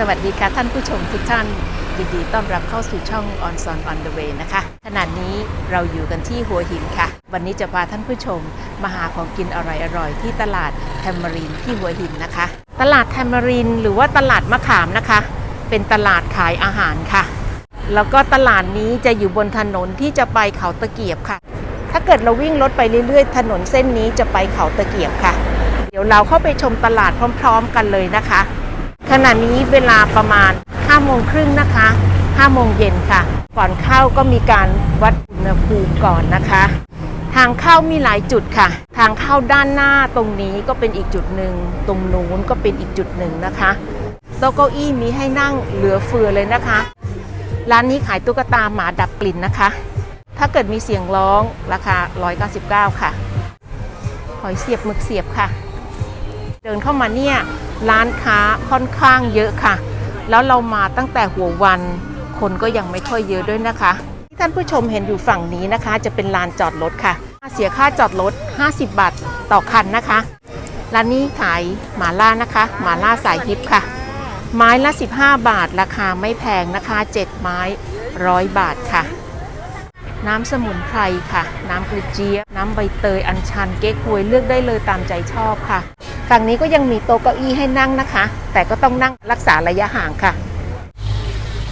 สวัสดีค่ะท่านผู้ชมทุกท่านยินดีต้อนรับเข้าสู่ช่อง On Son On the Way นะคะ ขณะนี้เราอยู่กันที่หัวหินค่ะ วันนี้จะพาท่านผู้ชมมาหาของกินอร่อยๆ ที่ตลาดแทมมารินที่หัวหินนะคะ ตลาดแทมมารินหรือว่าตลาดมะขามนะคะ เป็นตลาดขายอาหารค่ะ แล้วก็ตลาดนี้จะอยู่บนถนนที่จะไปเขาตะเกียบค่ะ ถ้าเกิดเราวิ่งรถไปเรื่อยๆ ถนนเส้นนี้จะไปเขาตะเกียบค่ะ เดี๋ยวเราเข้าไปชมตลาดพร้อม ๆ กันเลยนะคะ ขณะนี้เวลาประมาณ5โมงครึ่งนะคะ5โมงเย็นค่ะ ก่อนเข้าก็มีการวัดอุณหภูมิก่อนนะคะ ทางเข้ามีหลายจุดค่ะ ทางเข้าด้านหน้าตรงนี้ก็เป็นอีกจุดหนึ่ง ตรงนู้นก็เป็นอีกจุดหนึ่งนะคะโต๊ะเก้าอี้มีให้นั่งเหลือเฟือเลยนะคะ ร้านนี้ขายตุ๊กตาหมาดับกลิ่นนะคะ ถ้าเกิดมีเสียงร้องราคา 199 ค่ะ หอยเสียบหมึกเสียบค่ะ เดินเข้ามาเนี่ย ร้านค้าค่อนข้างเยอะค่ะ แล้วเรามาตั้งแต่หัววัน คนก็ยังไม่ค่อยเยอะด้วยนะคะ ที่ท่านผู้ชมเห็นอยู่ฝั่งนี้นะคะ จะเป็นลานจอดรถค่ะ เสียค่าจอดรถ 50 บาทต่อคันนะคะ ร้านนี้ขายหมาล่านะคะ หมาล่าสายฮิปค่ะ ไม้ละ 15 บาทราคาไม่แพงนะคะ 7 ไม้ร้อยบาทค่ะ น้ำสมุนไพรค่ะ น้ำกระเจี๊ยบน้ำใบเตยอัญชันเก๊กฮวยเลือกได้เลยตามใจชอบค่ะ ฝั่งนี้ก็ยังมีโต๊ะเก้าอี้ให้นั่งนะคะ แต่ก็ต้องนั่งรักษาระยะห่างค่ะ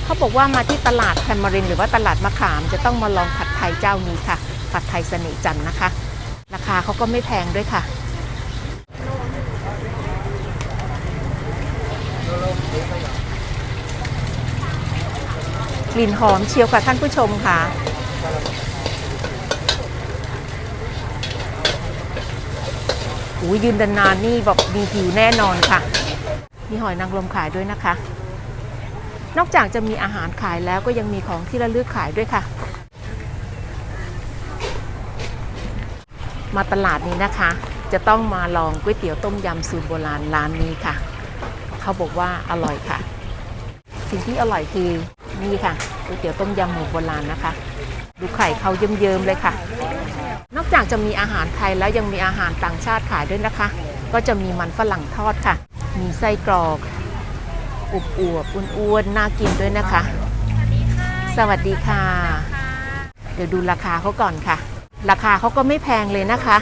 เขาบอกว่ามาที่ตลาดแคมมารินหรือว่าตลาดมะขาม จะต้องมาลองผัดไทยเจ้านี้ค่ะ ผัดไทยเสน่จันนะคะ ราคาเขาก็ไม่แพงด้วยค่ะกลิ่นหอมเชียวค่ะท่านผู้ชมค่ะ อุ้ยยืนนานๆนี่แบบดีผิวแน่นอนค่ะ มีหอยนางรมขายด้วยนะคะ นอกจากจะมีอาหารขายแล้วก็ยังมีของที่ระลึกขายด้วยค่ะ มาตลาดนี้นะคะ จะต้องมาลองก๋วยเตี๋ยวต้มยำสูตรโบราณร้านนี้ค่ะ เขาบอกว่าอร่อยค่ะ สิ่งที่อร่อยคือนี่ค่ะก๋วยเตี๋ยวต้มยำหมูโบราณนะคะ ดูไข่เขาเยิ้มๆเลยค่ะ นอกจากจะมีอาหารไทยแล้วยังมีอาหารต่างชาติขายด้วยนะคะ ก็จะมีมันฝรั่งทอดค่ะ มีไส้กรอกอุบอวบๆอ้วนๆน่ากินด้วยนะคะ สวัสดีค่ะ เดี๋ยวดูราคาเขาก่อนค่ะ ราคาเขาก็ไม่แพงเลยนะคะ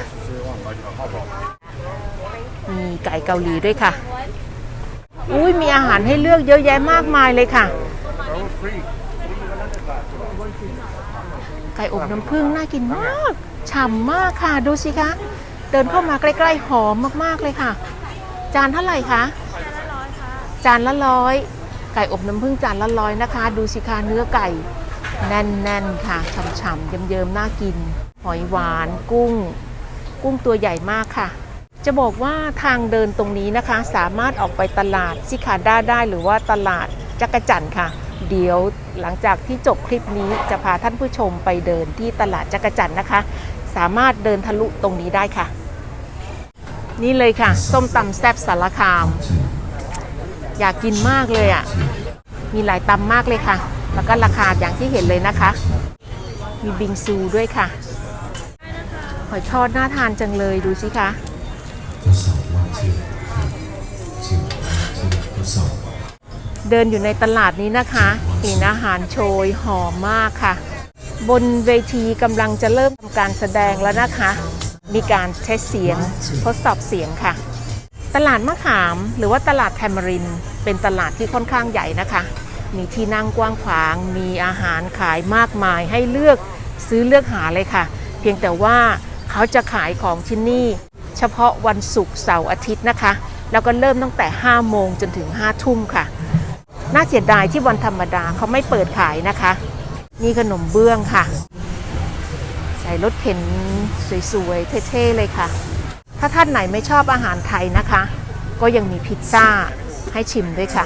มีไก่เกาหลีด้วยค่ะ อุ้ยมีอาหารให้เลือกเยอะแยะมากมายเลยค่ะไก่อบน้ำผึ้งน่ากินมาก ฉ่ำมากค่ะ ดูสิคะ เดินเข้ามาใกล้ๆ หอมมากๆเลยค่ะ จานเท่าไหร่คะ จานละร้อยไก่อบน้ำผึ้งจานละร้อยนะคะ ดูสิคะเนื้อไก่ แน่นๆค่ะฉ่ำๆเยิ้มๆน่ากิน หอยหวานกุ้ง กุ้งตัวใหญ่มากค่ะจะบอกว่าทางเดินตรงนี้นะคะ สามารถออกไปตลาดซิคาด้าได้หรือว่าตลาดจักรจันทร์ค่ะ เดี๋ยวหลังจากที่จบคลิปนี้จะพาท่านผู้ชมไปเดินที่ตลาดจักรจันนะคะ สามารถเดินทะลุตรงนี้ได้ค่ะ นี่เลยค่ะ ส้มตำแซ่บสารคาม อยากกินมากเลยอะ มีหลายตำมากเลยค่ะ แล้วก็ราคาอย่างที่เห็นเลยนะคะ มีบิงซูด้วยค่ะ หอยทอดน่าทานจังเลยดูสิคะ เดินอยู่ในตลาดนี้นะคะเห็นอาหารโชยหอมมากค่ะ บนเวทีกำลังจะเริ่มทำการแสดงแล้วนะคะ มีการเทสเสียงทดสอบเสียงค่ะ ตลาดมะขามหรือว่าตลาดแทมริน เป็นตลาดที่ค่อนข้างใหญ่นะคะ มีที่นั่งกว้างขวาง มีอาหารขายมากมายให้เลือกซื้อเลือกหาเลยค่ะ เพียงแต่ว่าเขาจะขายของที่นี่ เฉพาะวันศุกร์เสาร์อาทิตย์นะคะ แล้วก็เริ่มตั้งแต่ 5 โมงจนถึง 5 ทุ่มค่ะ น่าเสียดายที่วันธรรมดาเขาไม่เปิดขายนะคะ นี่ขนมเบื้องค่ะ ใส่รถเข็นสวยๆ เท่ๆ เลยค่ะ ถ้าท่านไหนไม่ชอบอาหารไทยนะคะ ก็ยังมีพิซซ่าให้ชิมด้วยค่ะ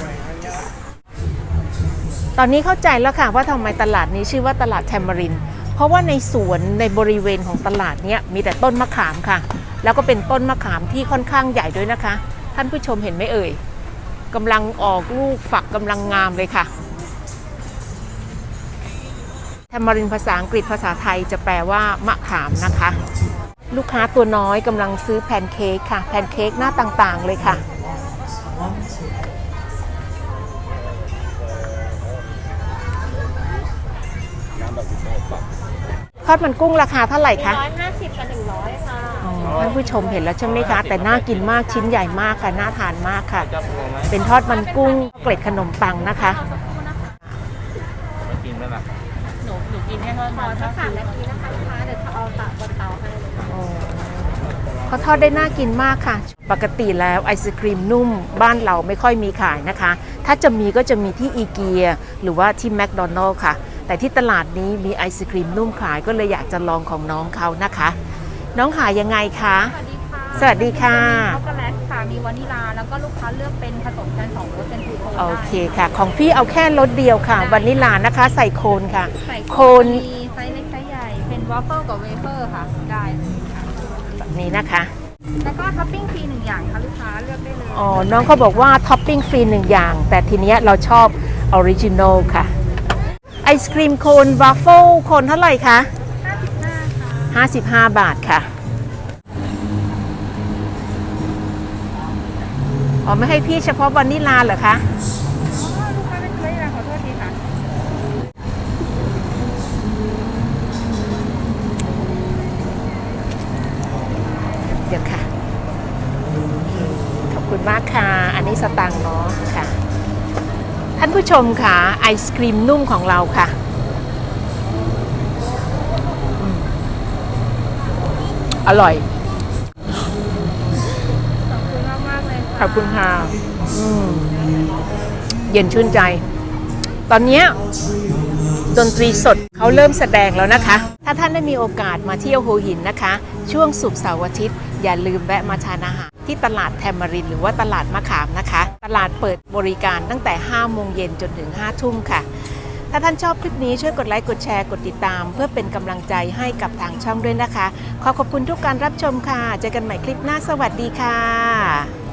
ตอนนี้เข้าใจแล้วค่ะว่าทำไมตลาดนี้ชื่อว่าตลาดแทมมาริน เพราะว่าในสวนในบริเวณของตลาดนี้มีแต่ต้นมะขามค่ะ แล้วก็เป็นต้นมะขามที่ค่อนข้างใหญ่ด้วยนะคะ ท่านผู้ชมเห็นไหมเอ่ย กำลังออกลูกฝักกำลังงามเลยค่ะแทมารินภาษาอังกฤษภาษาไทยจะแปลว่ามะขามนะคะ ลูกค้าตัวน้อยกำลังซื้อแพนเค้กค่ะ แพนเค้กหน้าต่างๆเลยค่ะทอดมันกุ้งราคาเท่าไหร่คะ150กับถึงร้อยค่ะ ท่านผู้ชมเห็นแล้วใช่ไหมคะแต่น่ากินมากชิ้นใหญ่มากค่ะน่าทานมากค่ะ เป็นทอดมันกุ้งเกล็ดขนมปังนะคะกินไหมล่ะหนูหนูกินให้ทอดมันสักสามนาทีนะคะลูกค้าเดี๋ยวเอาตะบนเตาให้เลยเขาทอดได้น่ากินมากค่ะ ปกติแล้วไอศครีมนุ่มบ้านเราไม่ค่อยมีขายนะคะ ถ้าจะมีก็จะมีที่อีเกียหรือว่าที่แมคโดนัลล์ค่ะ แต่ที่ตลาดนี้มีไอศครีมนุ่มขายก็เลยอยากจะลองของน้องเขานะคะ น้องขายยังไงคะ สวัสดีค่ะสวัสดีค่ะช็อกโกแลตค่ะ มีวานิลา แล้วก็ลูกค้าเลือกเป็นผสมกันสองรสเป็นทูโทนโอได้เคค่ะ ของพี่เอาแค่รสเดียวค่ะวานิลลานะคะ ใส่โคนค่ะ ใส่โคน มีไซส์เล็กไซส์ใหญ่ เป็นวอฟเฟิลกับเวเฟอร์ค่ะ ได้เลยค่ะ แบบนี้นะคะแล้วก็ท็อปปิ้งฟรีหนึ่งอย่างค่ะลูกค้าเลือกได้เลยอ๋อน้องเขาบอกว่าท็อปปิ้งฟรีหนึ่งอย่าง แต่ทีเนี้ยเราชอบออริจินอลค่ะ ไอศครีมโคนวาฟเฟิลโคนเท่าไหร่คะห้าสิบห้าค่ะ 55 บาทค่ะอ๋อไม่ให้พี่เฉพาะวานิลลาเหรอคะอ๋อลูกค้าเป็นวานิลาขอโทษทีค่ะ เดี๋ยวค่ะ ขอบคุณมากค่ะ อันนี้สตังค์เนาะค่ะ ท่านผู้ชมค่ะ ไอศครีมนุ่มของเราค่ะอืม อร่อย ขอบคุณมากมากๆเลยขอบคุณค่ะอืมเย็นชื่นใจ ตอนเนี้ยดนตรีสดเขาเริ่มแสดงแล้วนะคะ ถ้าท่านได้มีโอกาสมาเที่ยวหัวหินนะคะ ช่วงศุกร์เสาร์อาทิตย์ อย่าลืมแวะมาทานอาหารที่ตลาดแทมมาริน หรือว่าตลาดมะขามนะคะ ตลาดเปิดบริการตั้งแต่ 5 โมงเย็นจนถึง 5 ทุ่มค่ะ ถ้าท่านชอบคลิปนี้ช่วยกดไลค์กดแชร์กดติดตาม เพื่อเป็นกำลังใจให้กับทางช่องด้วยนะคะ ขอขอบคุณทุกการรับชมค่ะ เจอกันใหม่คลิปหน้าสวัสดีค่ะ